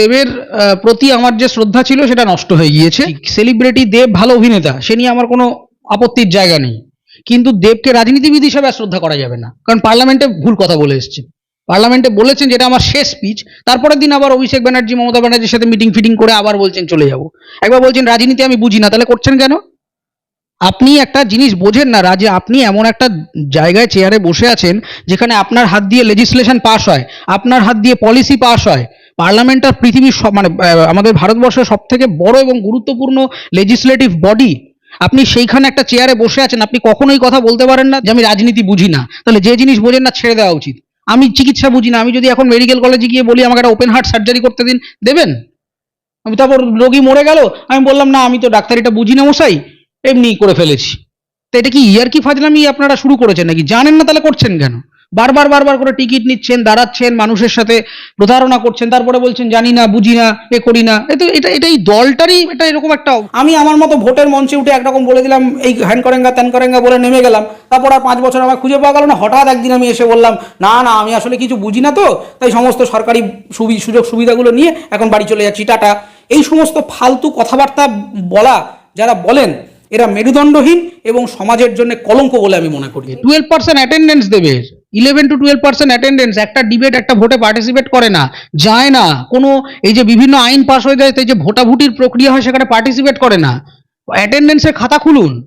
দেবের প্রতি আমার যে শ্রদ্ধা ছিল সেটা নষ্ট হয়ে গিয়েছে। সেলিব্রিটি দেব ভালো অভিনেতা সে নিয়ে আমার কোনো আপত্তির জায়গা নেই। কিন্তু দেবকে রাজনীতিবিদ হিসেবে আর শ্রদ্ধা করা যাবে না। কারণ পার্লামেন্টে ভুল কথা বলে এসছে। পার্লামেন্টে বলেছেন যেটা আমার শেষ স্পিচ তারপরের দিন আবার অভিষেক ব্যানার্জি মমতা ব্যানার্জির সাথে মিটিং ফিটিং করে আবার বলছেন চলে যাব। একবার বলছেন রাজনীতি আমি বুঝি না তাহলে করছেন কেন? আপনি একটা জিনিস বোঝেন না রাজে আপনি এমন একটা জায়গায় চেয়ারে বসে আছেন যেখানে আপনার হাত দিয়ে লেজিসলেশন পাস হয় আপনার হাত দিয়ে পলিসি পাস হয় পার্লামেন্ট আর পৃথিবীর সব মানে আমাদের ভারতবর্ষের সব থেকে বড় এবং গুরুত্বপূর্ণ লেজিসলেটিভ বডি আপনি সেইখানে একটা চেয়ারে বসে আছেন, আপনি কখনোই কথা বলতে পারেন না যে আমি রাজনীতি বুঝি না। তাহলে যে জিনিস বোঝেন না, ছেড়ে দেওয়া উচিত। আমি চিকিৎসা বুঝি না, আমি যদি এখন মেডিকেল কলেজে গিয়ে বলি, আমাকে একটা ওপেন হার্ট সার্জারি করতে দিন, দেবেন? আমি তারপর রোগী মরে গেল, আমি বললাম, না, আমি তো ডাক্তারিটা বুঝি না মশাই এমনি করে ফেলেছি। তো এটা কি ইয়ার কি ফাজলামি আপনারা শুরু করেছেন নাকি? জানেন না তাহলে করছেন কেন? বারবার বারবার করে টিকিট নিচ্ছেন, দাঁড়াচ্ছেন, মানুষের সাথে প্রতারণা করছেন, তারপরে বলছেন, জানি না, বুঝি না, এ করি না। এ তো এটা এটা এই দলটারই এটা এরকম একটা আমি আমার মতো ভোটের মঞ্চে উঠে একরকম বলে দিলাম, এই হ্যান করেঙ্গা, ত্যান করেঙ্গা বলে নেমে গেলাম। তারপর আর পাঁচ বছর আমার খুঁজে পাওয়া গেল না। হঠাৎ একদিন আমি এসে বললাম, না না, আমি আসলে কিছু বুঝি না তো। তাই সমস্ত সরকারি সুযোগ সুবিধাগুলো নিয়ে এখন বাড়ি চলে যাচ্ছি, টাটা। এই সমস্ত ফালতু কথাবার্তা বলা যারা বলেন, এরা মেরুদণ্ডহীন এবং সমাজের জন্য কলঙ্ক বলে আমি মনে করি। টুয়েলভ পার্সেন্ট অ্যাটেন্ডেন্স দেবে। Eleven to twelve percent attendance একটা ডিবেট একটা ভোটে পার্টিসিপেট করে না, যায় না। কোনো এই যে বিভিন্ন আইন পাস হয়ে যায় তাই যে ভোটাভুটির প্রক্রিয়া হয়, সেখানে পার্টিসিপেট করে না। অ্যাটেন্ডেন্সের খাতা খুলুন।